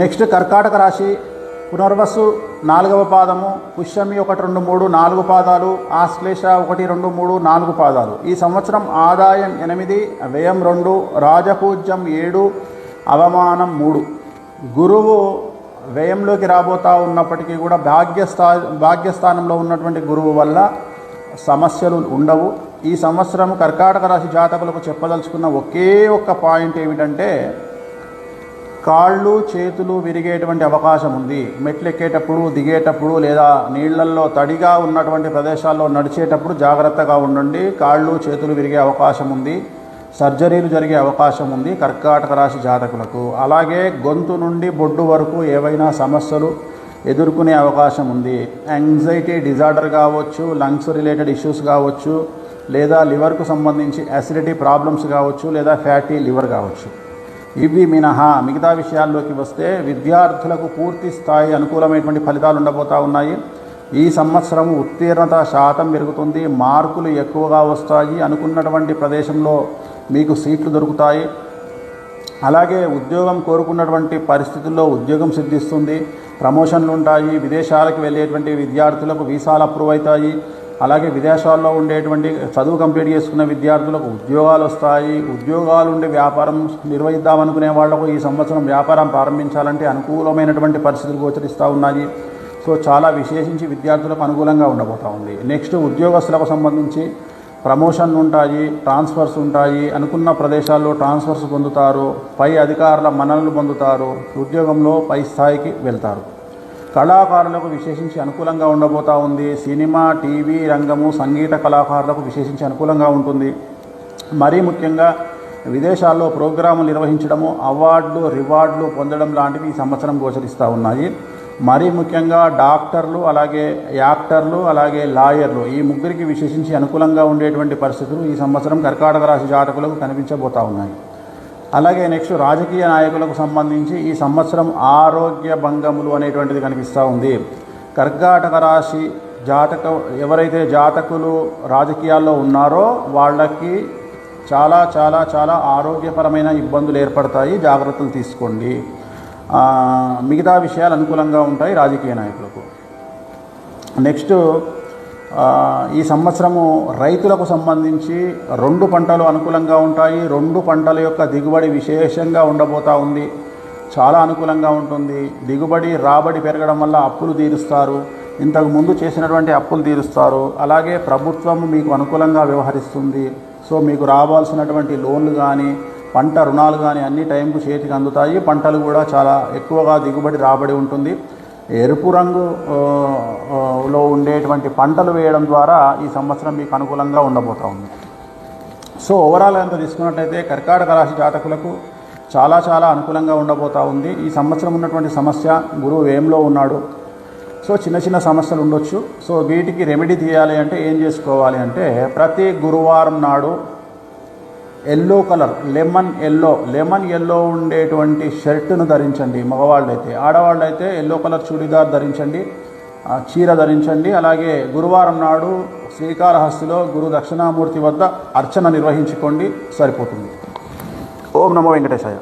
Next కర్కాటక రాశి పునర్వసు నాలుగవ పాదము పుష్యమి ఒకటి రెండు మూడు నాలుగు పాదాలు ఆశ్లేష ఒకటి రెండు మూడు నాలుగు పాదాలు. ఈ సంవత్సరం ఆదాయం ఎనిమిది వ్యయం రెండు రాజపూజ్యం ఏడు అవమానం మూడు. గురువు వ్యయంలోకి రాబోతా ఉన్నప్పటికీ కూడా భాగ్యస్థా భాగ్యస్థానంలో ఉన్నటువంటి గురువు వల్ల సమస్యలు ఉండవు. ఈ సంవత్సరం కర్కాటక రాశి జాతకులకు చెప్పదలుచుకున్న ఒకే ఒక్క పాయింట్ ఏమిటంటే కాళ్ళు చేతులు విరిగేటువంటి అవకాశం ఉంది. మెట్లు ఎక్కేటప్పుడు దిగేటప్పుడు లేదా నీళ్ళల్లో తడిగా ఉన్నటువంటి ప్రదేశాల్లో నడిచేటప్పుడు జాగ్రత్తగా ఉండండి. కాళ్ళు చేతులు విరిగే అవకాశం ఉంది. సర్జరీలు జరిగే అవకాశం ఉంది కర్కాటక రాశి జాతకులకు. అలాగే గొంతు నుండి బొడ్డు వరకు ఏవైనా సమస్యలు ఎదుర్కొనే అవకాశం ఉంది. యాంగ్జైటీ డిజార్డర్ కావచ్చు లంగ్స్ రిలేటెడ్ ఇష్యూస్ కావచ్చు లేదా లివర్కు సంబంధించి అసిడిటీ ప్రాబ్లమ్స్ కావచ్చు లేదా ఫ్యాటీ లివర్ కావచ్చు. ఇవి మినహా. మిగతా విషయాల్లోకి వస్తే విద్యార్థులకు పూర్తి స్థాయి అనుకూలమైనటువంటి ఫలితాలు ఉండబోతా ఉన్నాయి. ఈ సంవత్సరం ఉత్తీర్ణత శాతం పెరుగుతుంది. మార్కులు ఎక్కువగా వస్తాయి. అనుకున్నటువంటి ప్రదేశంలో మీకు సీట్లు దొరుకుతాయి. అలాగే ఉద్యోగం కోరుకున్నటువంటి పరిస్థితుల్లో ఉద్యోగం సిద్ధిస్తుంది. ప్రమోషన్లు ఉంటాయి. విదేశాలకు వెళ్ళేటువంటి విద్యార్థులకు వీసాలు అప్రూవ్ అవుతాయి. అలాగే విదేశాల్లో ఉండేటువంటి చదువు కంప్లీట్ చేసుకున్న విద్యార్థులకు ఉద్యోగాలు వస్తాయి. ఉద్యోగాలు ఉండి వ్యాపారం నిర్వహిద్దామనుకునే వాళ్ళకు ఈ సంవత్సరం వ్యాపారం ప్రారంభించాలంటే అనుకూలమైనటువంటి పరిస్థితులు గోచరిస్తూ ఉన్నాయి. సో చాలా విశేషించి విద్యార్థులకు అనుకూలంగా ఉండబోతూ ఉంది. నెక్స్ట్ ఉద్యోగస్తులకు సంబంధించి ప్రమోషన్లు ఉంటాయి ట్రాన్స్ఫర్స్ ఉంటాయి. అనుకున్న ప్రదేశాల్లో ట్రాన్స్ఫర్స్ పొందుతారు. పై అధికారుల మన్ననలు పొందుతారు. ఉద్యోగంలో పై స్థాయికి వెళ్తారు. కళాకారులకు విశేషించి అనుకూలంగా ఉండబోతా ఉంది. సినిమా టీవీ రంగము సంగీత కళాకారులకు విశేషించి అనుకూలంగా ఉంటుంది. మరీ ముఖ్యంగా విదేశాల్లో ప్రోగ్రాములు నిర్వహించడము అవార్డులు రివార్డులు పొందడం లాంటివి ఈ సంవత్సరం గోచరిస్తూ ఉన్నాయి. మరీ ముఖ్యంగా డాక్టర్లు అలాగే యాక్టర్లు అలాగే లాయర్లు ఈ ముగ్గురికి విశేషించి అనుకూలంగా ఉండేటువంటి పరిస్థితులు ఈ సంవత్సరం కర్కాటక రాశి జాతకులకు కనిపించబోతా ఉన్నాయి. అలాగే నెక్స్ట్ రాజకీయ నాయకులకు సంబంధించి ఈ సంవత్సరం ఆరోగ్య భంగములు అనేటువంటిది కనిపిస్తూ ఉంది. కర్కాటక రాశి జాతక ఎవరైతే జాతకులు రాజకీయాల్లో ఉన్నారో వాళ్ళకి చాలా చాలా చాలా ఆరోగ్యపరమైన ఇబ్బందులు ఏర్పడతాయి. జాగ్రత్తలు తీసుకోండి. మిగతా విషయాలు అనుకూలంగా ఉంటాయి రాజకీయ నాయకులకు. నెక్స్ట్ ఈ సంవత్సరము రైతులకు సంబంధించి రెండు పంటలు అనుకూలంగా ఉంటాయి. రెండు పంటల యొక్క దిగుబడి విశేషంగా ఉండబోతా ఉంది. చాలా అనుకూలంగా ఉంటుంది. దిగుబడి రాబడి పెరగడం వల్ల అప్పులు తీరుస్తారు. ఇంతకు ముందు చేసినటువంటి అప్పులు తీరుస్తారు. అలాగే ప్రభుత్వం మీకు అనుకూలంగా వ్యవహరిస్తుంది. సో మీకు రావాల్సినటువంటి లోన్లు కానీ పంట రుణాలు కానీ అన్ని టైంకు చేతికి అందుతాయి. పంటలు కూడా చాలా ఎక్కువగా దిగుబడి రాబడి ఉంటుంది. ఎరుపు రంగు లో ఉండేటువంటి పంటలు వేయడం ద్వారా ఈ సంవత్సరం మీకు అనుకూలంగా ఉండబోతా ఉంది. సో ఓవరాల్ అంతా తీసుకున్నట్లయితే కర్కాటక రాశి జాతకులకు చాలా చాలా అనుకూలంగా ఉండబోతా ఉంది. ఈ సంవత్సరం ఉన్నటువంటి సమస్య గురువు ఏంలో ఉన్నాడు. సో చిన్న చిన్న సమస్యలు ఉండొచ్చు. సో వీటికి రెమెడీ తీయాలి అంటే ఏం చేసుకోవాలి అంటే ప్రతి గురువారం నాడు yellow colour lemon yellow lemon yellow ఉండేటువంటి షర్టును ధరించండి మగవాళ్ళైతే. ఆడవాళ్ళైతే ఎల్లో కలర్ చుడిదార్ ధరించండి చీర ధరించండి. అలాగే గురువారం నాడు శ్రీకాళహస్తిలో గురు దక్షిణామూర్తి వద్ద అర్చన నిర్వహించుకోండి సరిపోతుంది. ఓం నమో వెంకటేశాయ.